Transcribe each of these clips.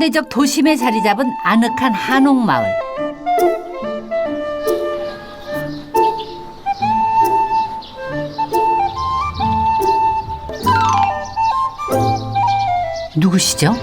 현대적 도심에 자리 잡은 아늑한 한옥마을. 누구시죠?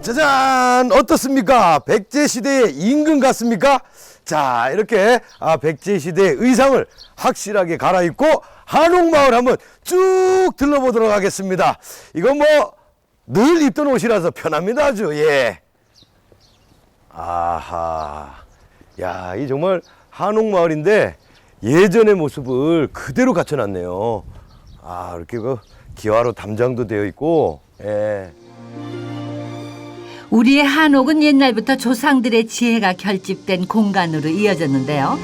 짜잔 어떻습니까? 백제 시대의 임금 같습니까? 자 이렇게 아, 백제 시대의 의상을 확실하게 갈아입고 한옥마을 한번 쭉 들러보도록 하겠습니다. 이건 뭐 늘 입던 옷이라서 편합니다 아주 예. 아하 야 이 정말 한옥마을인데 예전의 모습을 그대로 갖춰놨네요. 아 이렇게 그 기와로 담장도 되어 있고 예. 우리의 한옥은 옛날부터 조상들의 지혜가 결집된 공간으로 이어졌는데요.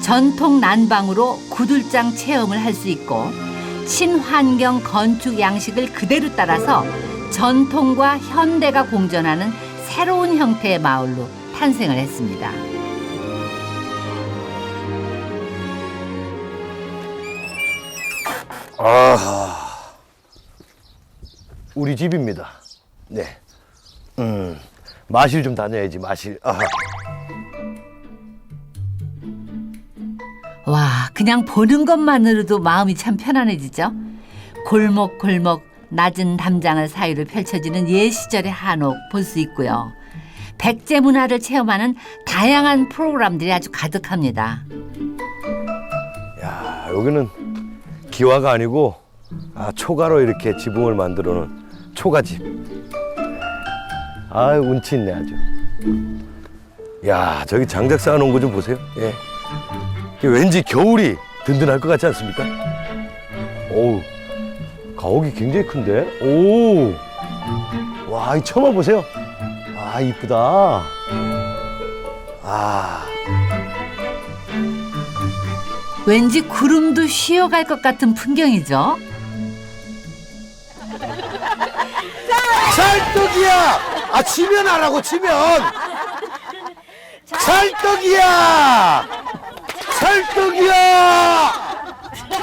전통 난방으로 구들장 체험을 할 수 있고 친환경 건축 양식을 그대로 따라서 전통과 현대가 공존하는 새로운 형태의 마을로 탄생을 했습니다. 아, 우리 집입니다. 네. 음, 마실 좀 다녀야지, 마실. 아, 와, 그냥 보는 것만으로도 마음이 참 편안해지죠. 골목골목 낮은 담장을 사이로 펼쳐지는 예시절의 한옥 볼 수 있고요. 백제 문화를 체험하는 다양한 프로그램들이 아주 가득합니다. 야, 여기는 기와가 아니고 아, 초가로 이렇게 지붕을 만들어 놓은 초가집. 아, 운치 있네, 아주. 야, 저기 장작 쌓아 놓은 거 좀 보세요. 예. 왠지 겨울이 든든할 것 같지 않습니까? 오우, 가옥이 굉장히 큰데? 오! 와, 이 처마 보세요. 아, 이쁘다. 아. 왠지 구름도 쉬어갈 것 같은 풍경이죠. 찰떡이야! 아, 치면 하라고, 치면! 찰떡이야! 찰떡이야!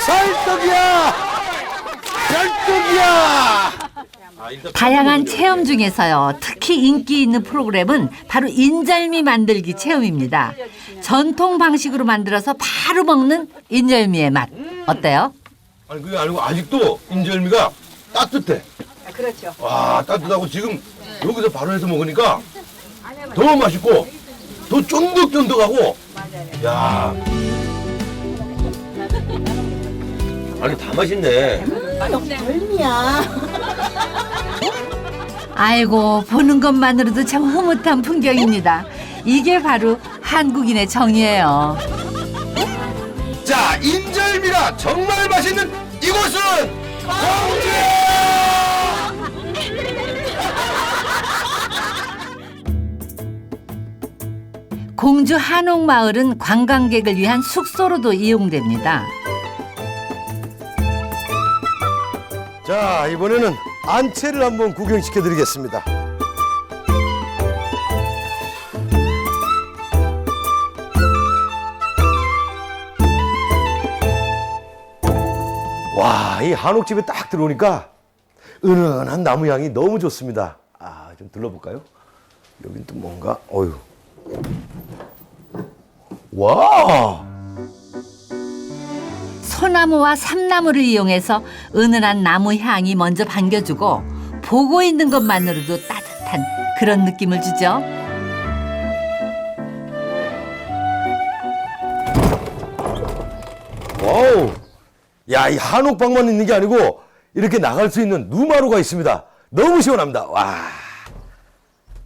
찰떡이야! 찰떡이야! 다양한 체험 중에서요. 특히 인기 있는 프로그램은 바로 인절미 만들기 체험입니다. 전통 방식으로 만들어서 바로 먹는 인절미의 맛. 어때요? 아니, 그게 아니고, 아직도 인절미가 따뜻해. 그렇죠. 와, 따뜻하고 지금 여기서 바로 해서 먹으니까 더 맛있고, 더 쫀득쫀득하고, 야 아니, 다 맛있네. 아이고 보는 것만으로도 참 흐뭇한 풍경입니다. 이게 바로 한국인의 정이에요. 자, 인절미가 정말 맛있는 이곳은 공주야! 공주 한옥마을은 관광객을 위한 숙소로도 이용됩니다. 자, 이번에는 안채를 한번 구경시켜 드리겠습니다. 와, 이 한옥집에 딱 들어오니까 은은한 나무 향이 너무 좋습니다. 아, 좀 둘러볼까요? 여긴 또 뭔가, 어휴. 와! 소나무와 삼나무를 이용해서 은은한 나무 향이 먼저 반겨주고 보고 있는 것만으로도 따뜻한 그런 느낌을 주죠. 와우! 야, 이 한옥방만 있는 게 아니고 이렇게 나갈 수 있는 누마루가 있습니다. 너무 시원합니다. 와.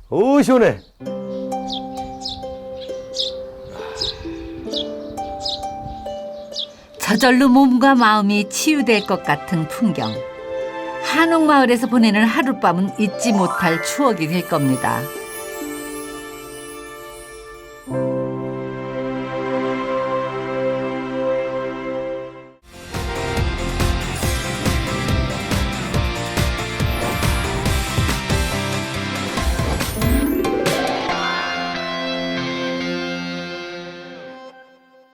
오, 시원해. 저절로 몸과 마음이 치유될 것 같은 풍경. 한옥마을에서 보내는 하룻밤은 잊지 못할 추억이 될 겁니다.